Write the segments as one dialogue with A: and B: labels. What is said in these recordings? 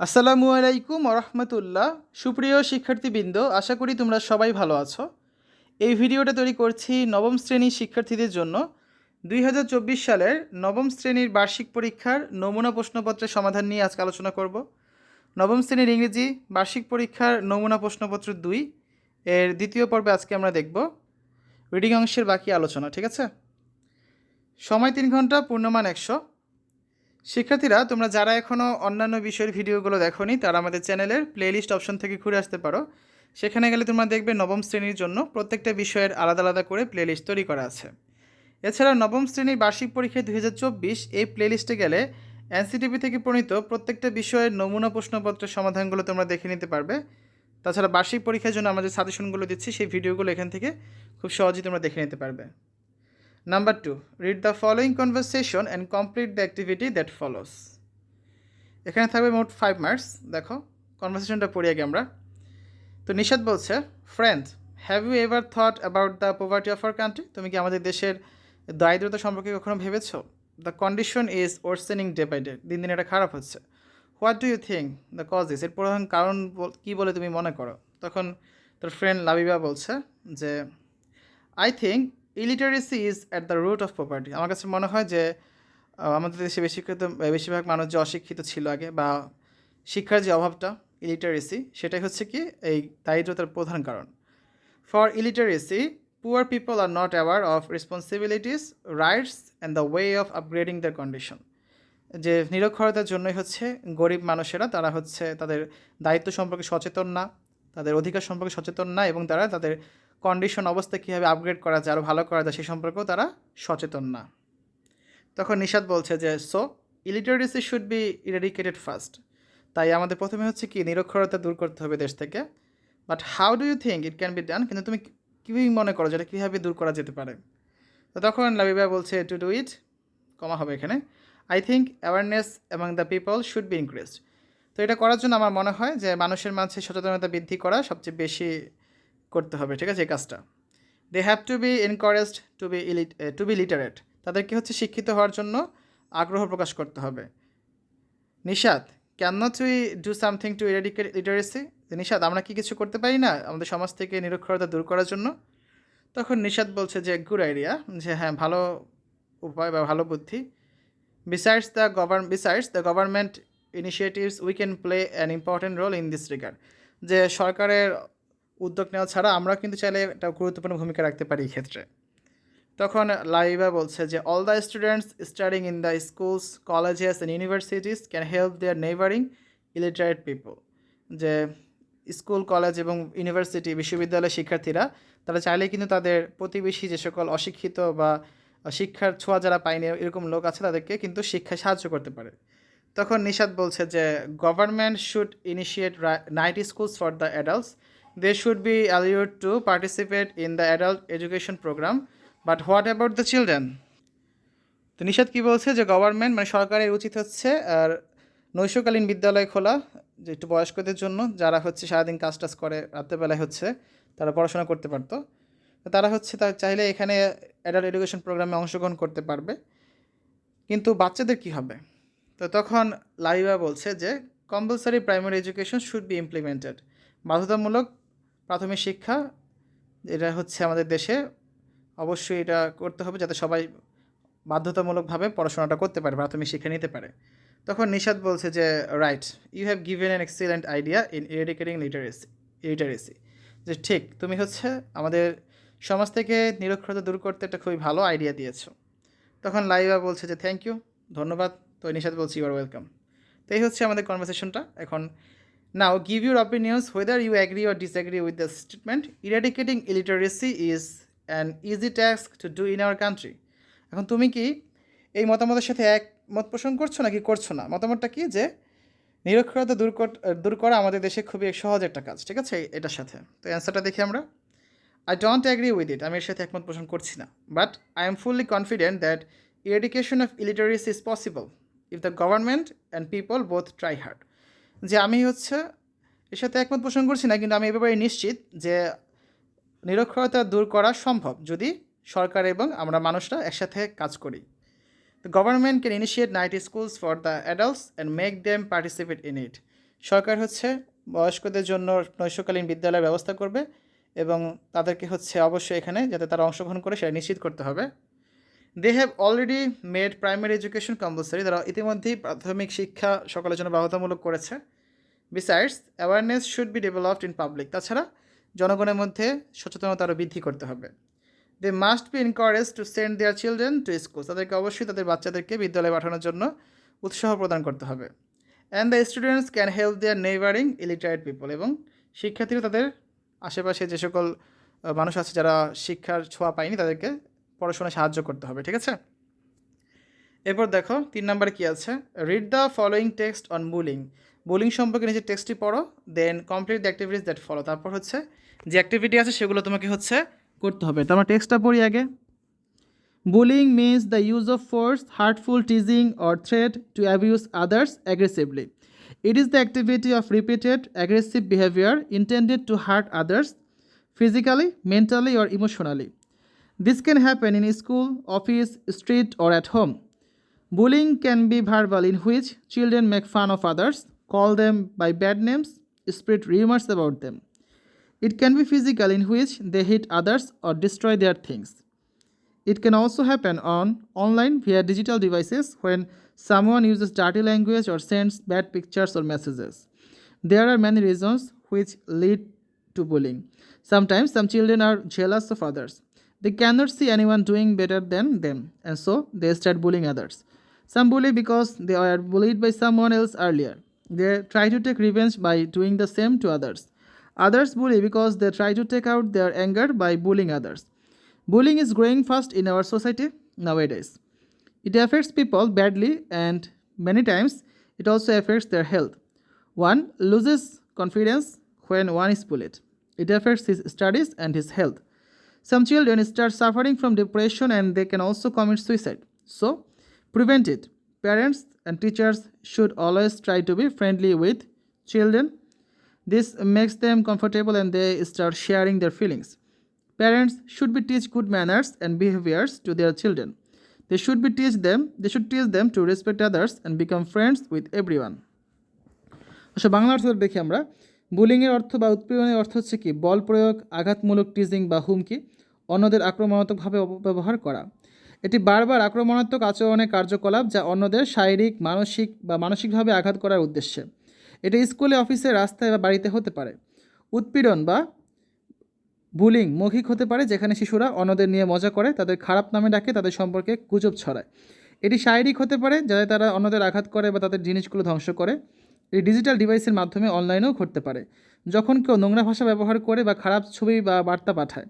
A: আসসালামু আলাইকুম রহমতুল্লাহ সুপ্রিয় শিক্ষার্থীবৃন্দ, আশা করি তোমরা সবাই ভালো আছো। এই ভিডিওটা তৈরি করছি নবম শ্রেণির শিক্ষার্থীদের জন্য। দুই হাজার চব্বিশ সালের নবম শ্রেণির বার্ষিক পরীক্ষার নমুনা প্রশ্নপত্রের সমাধান নিয়ে আজকে আলোচনা করব। নবম শ্রেণির ইংরেজি বার্ষিক পরীক্ষার নমুনা প্রশ্নপত্র দুই, এর দ্বিতীয় পর্বে আজকে আমরা দেখব। রিডিং অংশের বাকি আলোচনা, ঠিক আছে? সময় তিন ঘণ্টা, পূর্ণমান একশো। শিক্ষার্থীরা, তোমরা যারা এখনও অন্যান্য বিষয়ের ভিডিওগুলো দেখোনি, তারা আমাদের চ্যানেলের প্লেলিস্ট অপশন থেকে ঘুরে আসতে পারো। সেখানে গেলে তোমরা দেখবে নবম শ্রেণির জন্য প্রত্যেকটা বিষয়ের আলাদা আলাদা করে প্লেলিস্ট তৈরি করা আছে। এছাড়া নবম শ্রেণির বার্ষিক পরীক্ষায় দুই এই প্লেলিস্টে গেলে এনসিটিভি থেকে প্রণীত প্রত্যেকটা বিষয়ের নমুনা প্রশ্নপত্রের সমাধানগুলো তোমরা দেখে নিতে পারবে। তাছাড়া বার্ষিক পরীক্ষার জন্য আমরা যে সাজেশনগুলো দিচ্ছি, সেই ভিডিওগুলো এখান থেকে খুব সহজেই তোমরা দেখে নিতে পারবে। Number two read the following conversation and complete the activity that follows এখানে থাকবে মোট ফাইভ মার্কস দেখো কনভারসেশনটা পড়ি আগে আমরা। তো নিষাদ বলছে friend have you ever thought about the poverty of our country তুমি কি আমাদের দেশের দারিদ্রতা সম্পর্কে কখনো ভেবেছো? The condition is worsening day by day দিন দিন এটা খারাপ হচ্ছে। What do you think the cause is এর প্রধান কারণ কী বলে তুমি মনে করো? তখন তোর ফ্রেন্ড লাবিবা বলছে যে I think illiteracy is at the root of property আমার কাছে মনে হয় যে আমাদের দেশে বেশিক্ষিত বেশিরভাগ মানুষ যে অশিক্ষিত ছিল আগে বা শিক্ষার যে অভাবটা ইলিটারেসি সেটাই হচ্ছে কি এই দারিদ্রতার প্রধান কারণ। For illiteracy poor people are not aware of responsibilities rights and the way of upgrading the condition যে নিরক্ষরতার জন্যই হচ্ছে গরিব মানুষেরা, তারা হচ্ছে তাদের দায়িত্ব সম্পর্কে সচেতন না, তাদের অধিকার সম্পর্কে সচেতন না, এবং তারা তাদের কন্ডিশন অবস্থা কীভাবে আপগ্রেড করা যায় আরও ভালো করা যায়, সে সম্পর্কেও তারা সচেতন না। তখন নিষাদ বলছে যে so illiteracy should be eradicated first তাই আমাদের প্রথমে হচ্ছে কি, নিরক্ষরতা দূর করতে হবে দেশ থেকে। But how do you think it can be done কিন্তু তুমি কীভাবে মনে করো যেটা কীভাবে দূর করা যেতে পারে? তো তখন লাবিবা বলছে টু ডু ইট কমা হবে এখানে I think awareness among the people should be increased তো এটা করার জন্য আমার মনে হয় যে, মানুষের মাঝে সচেতনতা বৃদ্ধি করা সবচেয়ে বেশি করতে হবে, ঠিক আছে, এই কাজটা। They have to be encouraged to be to be literate তাদেরকে হচ্ছে শিক্ষিত হওয়ার জন্য আগ্রহ প্রকাশ করতে হবে। Nishad can not we do something to eradicate literacy Nishad আমরা কি কিছু করতে পারি না আমাদের সমাজ থেকে নিরক্ষরতা দূর করার জন্য? তখন নিশাদ বলছে যে গুড আইডিয়া যে হ্যাঁ ভালো উপায় বা ভালো বুদ্ধি। Besides the govern besides the government initiatives we can play an important role in this regard যে সরকারের উদ্যোগ নেওয়া ছাড়া আমরা কিন্তু চাইলে একটা গুরুত্বপূর্ণ ভূমিকা রাখতে পারি এই ক্ষেত্রে। তখন লাইবা বলছে যে all the students studying in the schools colleges and universities can help their neighbouring illiterate people যে স্কুল কলেজ এবং ইউনিভার্সিটি বিশ্ববিদ্যালয়ের শিক্ষার্থীরা, তারা চাইলে কিন্তু তাদের প্রতিবেশী যে সকল অশিক্ষিত বা শিক্ষার ছোঁয়া যারা পায়নি এরকম লোক আছে, তাদেরকে কিন্তু শিক্ষায় সাহায্য করতে পারে। তখন নিশাদ বলছে যে government should initiate night schools for the adults they should be allowed to participate in the adult education programme but what about the children তো নিষাদ কী বলছে যে গভর্নমেন্ট মানে সরকারের উচিত হচ্ছে, আর নৈশকালীন বিদ্যালয় খোলা, যে একটু বয়স্কদের জন্য, যারা হচ্ছে সারাদিন কাজ টাজ করে, রাত্রেবেলায় হচ্ছে, তারা পড়াশোনা করতে পারতো। তারা হচ্ছে তার চাইলে এখানে অ্যাডাল্ট এডুকেশন প্রোগ্রামে অংশগ্রহণ করতে পারবে। কিন্তু বাচ্চাদের কি হবে? তো তখন লাইবা বলছে যে compulsory primary education should be implemented বাধ্যতামূলক প্রাথমিক শিক্ষা, এটা হচ্ছে আমাদের দেশে। অবশ্যই এটা করতে হবে যাতে সবাই বাধ্যতামূলকভাবে পড়াশোনাটা করতে পারে, প্রাথমিক শিক্ষা নিতে পারে। তখন নিষাদ বলছে যে right you have given an excellent idea in eradicating literacy literacy যে, ঠিক, তুমি হচ্ছে আমাদের সমাজ থেকে নিরক্ষরতা দূর করতে একটা খুবই ভালো আইডিয়া দিয়েছ। তখন লাইবা বলছে যে থ্যাংক ইউ ধন্যবাদ। তো নিষাদ বলছি ইউ আর ওয়েলকাম তো এই হচ্ছে আমাদের কনভারসেশনটা এখন now give your opinions whether you agree or disagree with the statement eradicating illiteracy is an easy task to do in our country এখন তুমি কি এই মতামতের সাথে এক মত পোষণ করছ নাকি করছ না? মতামতটা কি যে নিরক্ষরতা দূর কর- দূর করা আমাদের দেশে খুবই সহজ একটা কাজ, ঠিক আছে? এটার সাথে। তো অ্যান্সারটা দেখি আমরা। I don't agree with it আমি এর সাথে একমত পোষণ করছি না। But I am fully confident that education of illiteracy is possible if the government and people both try hard যে আমি হচ্ছে এর সাথে একমত পোষণ করছি না, কিন্তু আমি এ ব্যাপারে নিশ্চিত যে নিরক্ষরতা দূর করা সম্ভব যদি সরকার এবং আমরা মানুষরা একসাথে কাজ করি The government can initiate night schools for the adults and make them participate in it. সরকার হচ্ছে বয়স্কদের জন্য নৈশকালীন বিদ্যালয়ের ব্যবস্থা করবে এবং তাদেরকে হচ্ছে অবশ্যই এখানে যাতে তারা অংশগ্রহণ করে সেটা নিশ্চিত করতে হবে they have already made primary education compulsory তারা ইতিমধ্যেই প্রাথমিক শিক্ষা সকলের জন্য বাধ্যতামূলক করেছে। Besides awareness should be developed in public তাছাড়া জনগণের মধ্যে সচেতনতা আরও বৃদ্ধি করতে হবে। They must be encourage to send their children to school তাদেরকে অবশ্যই তাদের বাচ্চাদেরকে বিদ্যালয়ে পাঠানোর জন্য উৎসাহ প্রদান করতে হবে। And the students can help their neighbouring illiterate people এবং শিক্ষার্থীরা তাদের আশেপাশে যে সকল মানুষ আছে যারা শিক্ষার ছোঁয়া পায়নি তাদেরকে পড়াশোনা সাহায্য করতে হবে, ঠিক আছে? এরপর দেখো, তিন নাম্বার কি আছে? Read the following text on bullying bullying সম্পর্কে নিজের টেক্সটটি পড়ো then complete the activities that follow তারপর হচ্ছে, যে অ্যাক্টিভিটি আছে সেগুলো তোমাকে হচ্ছে করতে হবে। তো আমার টেক্সটটা পড়ি আগে। Bullying means the use of force hurtful teasing or threat to abuse others aggressively it is the activity of repeated aggressive behaviour intended to hurt others physically mentally or emotionally This can happen in school, office, street, or at home. Bullying can be verbal, in which children make fun of others, call them by bad names, spread rumors about them. It can be physical, in which they hit others or destroy their things. It can also happen on online via digital devices when someone uses dirty language or sends bad pictures or messages. There are many reasons which lead to bullying. Sometimes some children are jealous of others. They cannot see anyone doing better than them, and so they start bullying others. Some bully because they were bullied by someone else earlier. They try to take revenge by doing the same to others. Others bully because they try to take out their anger by bullying others. Bullying is growing fast in our society nowadays. It affects people badly and many times it also affects their health. One loses confidence when one is bullied. It affects his studies and his health. Some children start suffering from depression and they can also commit suicide. So, prevent it. Parents and teachers should always try to be friendly with children. This makes them comfortable and they start sharing their feelings. Parents should be teach good manners and behaviors to their children. They should be teach them they should teach them to respect others and become friends with everyone. আচ্ছা বাংলা অর্থ দেখি আমরা বুলিংয়ের অর্থ বা উৎপীড়নের অর্থ হচ্ছে কি বল প্রয়োগ আঘাতমূলক টিজিং বা হুমকি অন্যদের আক্রমণাত্মকভাবে অপব্যবহার করা। এটি বারবার আক্রমণাত্মক আচরণের কার্যকলাপ যা অন্যদের শারীরিক, মানসিক বা মানসিকভাবে আঘাত করার উদ্দেশ্যে। এটি স্কুলে, অফিসে, রাস্তায় বা বাড়িতে হতে পারে। উৎপীড়ন বা বুলিং মৌখিক হতে পারে, যেখানে শিশুরা অন্যদের নিয়ে মজা করে, তাদের খারাপ নামে ডাকে, তাদের সম্পর্কে গুজব ছড়ায়। এটি শারীরিক হতে পারে, যাতে তারা অন্যদের আঘাত করে বা তাদের জিনিসগুলো ধ্বংস করে। এই ডিজিটাল ডিভাইসের মাধ্যমে অনলাইনেও ঘটতে পারে, যখন কেউ নোংরা ভাষা ব্যবহার করে বা খারাপ ছবি বা বার্তা পাঠায়।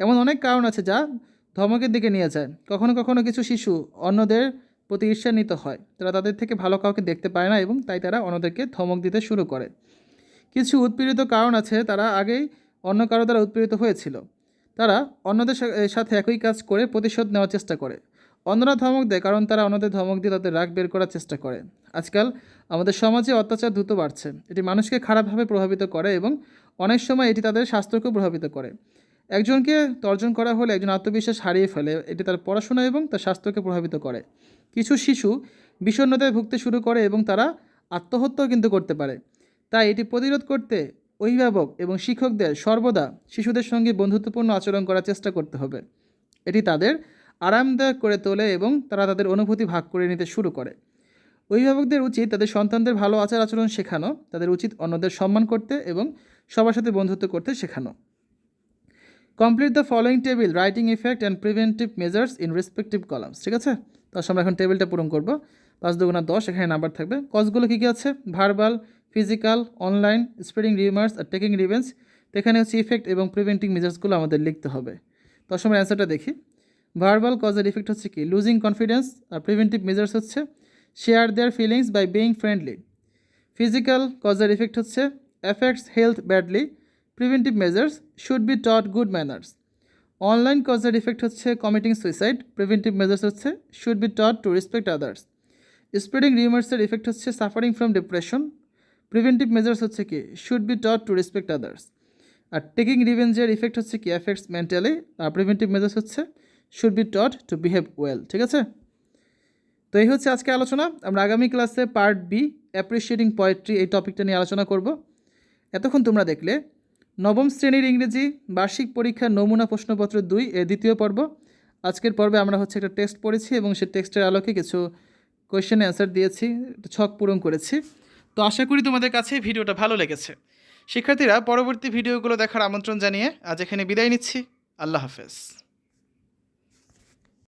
A: এমন অনেক কারণ আছে যা ধমকের দিকে নিয়ে যায়। কখনো কখনো কিছু শিশু অন্যদের প্রতি ঈর্ষান্বিত হয়। তারা তাদের থেকে ভালো কাউকে দেখতে পায় না এবং তাই তারা অন্যদেরকে ধমক দিতে শুরু করে। কিছু উৎপীড়িত কারণ আছে, তারা আগেই অন্য কারও দ্বারা উৎপীড়িত হয়েছিল। তারা অন্যদের সাথে একই কাজ করে প্রতিশোধ নেওয়ার চেষ্টা করে। অন্যরা ধমক দেয় কারণ তারা অন্যদের ধমক দিয়ে তাদের রাগ বের করার চেষ্টা করে। আজকাল আমাদের সমাজে অত্যাচার দ্রুত বাড়ছে। এটি মানুষকে খারাপভাবে প্রভাবিত করে এবং অনেক সময় এটি তাদের স্বাস্থ্যকেও প্রভাবিত করে। একজনকে তর্জন করা হলে একজন আত্মবিশ্বাস হারিয়ে ফেলে, এটি তার পড়াশোনা এবং তার স্বাস্থ্যকে প্রভাবিত করে। কিছু শিশু বিষণ্ণতায় ভুগতে শুরু করে এবং তারা আত্মহত্যাও কিন্তু করতে পারে। তাই এটি প্রতিরোধ করতে অভিভাবক এবং শিক্ষকদের সর্বদা শিশুদের সঙ্গে বন্ধুত্বপূর্ণ আচরণ করার চেষ্টা করতে হবে। এটি তাদের আরামদায়ক করে তোলে এবং তারা তাদের অনুভূতি ভাগ করে নিতে শুরু করে। অভিভাবকদের উচিত তাদের সন্তানদের ভালো আচার আচরণ শেখানো, তাদের উচিত অন্যদের সম্মান করতে এবং সবার সাথে বন্ধুত্ব করতে শেখানো। Complete the following table writing effect and preventive measures in respective columns ঠিক আছে? তো আসলে আমরা এখন টেবিলটা পূরণ করব। পাঁচ দুগুণা দশ, এখানে নাম্বার থাকবে। কজগুলো কী কী আছে? Verbal physical online spreading rumours আর টেকিং রিভেন্স তো এখানে হচ্ছে ইফেক্ট এবং প্রিভেন্টিং মেজার্সগুলো আমাদের লিখতে হবে। তো আসলে আমরা অ্যান্সারটা দেখি। ভার্বাল কজের ইফেক্ট হচ্ছে কি? লুজিং কনফিডেন্স আর প্রিভেন্টিভ মেজার্স হচ্ছে share their feelings by being friendly physical কজের effect হচ্ছে affects health badly preventive measures should be taught good manners online কজের effect হচ্ছে কমিটিং সুইসাইড প্রিভেন্টিভ মেজার্স হচ্ছে should be taught to respect others spreading রিমার্সের effect হচ্ছে suffering from depression preventive measures হচ্ছে কি? Should be taught to respect others R taking রিভেঞ্জের effect হচ্ছে কি? Effects mentally আর preventive measures হচ্ছে should be taught to behave well ঠিক আছে? তো এই হচ্ছে আজকে আলোচনা। আমরা আগামী ক্লাসে পার্ট বি অ্যাপ্রিসিয়েটিং পোয়েট্রি এই টপিকটা নিয়ে আলোচনা করব। এতক্ষণ তোমরা দেখলে নবম শ্রেণির ইংরেজি বার্ষিক পরীক্ষার নমুনা প্রশ্নপত্র দুই, এ দ্বিতীয় পর্ব। আজকের পর্বে আমরা হচ্ছে একটা টেক্সট পড়েছি এবং সেই টেক্সটের আলোকে কিছু কোয়েশ্চেন অ্যান্সার দিয়েছি, ছক পূরণ করেছি। তো আশা করি তোমাদের কাছে ভিডিওটা ভালো লেগেছে। শিক্ষার্থীরা, পরবর্তী ভিডিওগুলো দেখার আমন্ত্রণ জানিয়ে আজ এখানে বিদায় নিচ্ছি। আল্লাহ হাফেজ।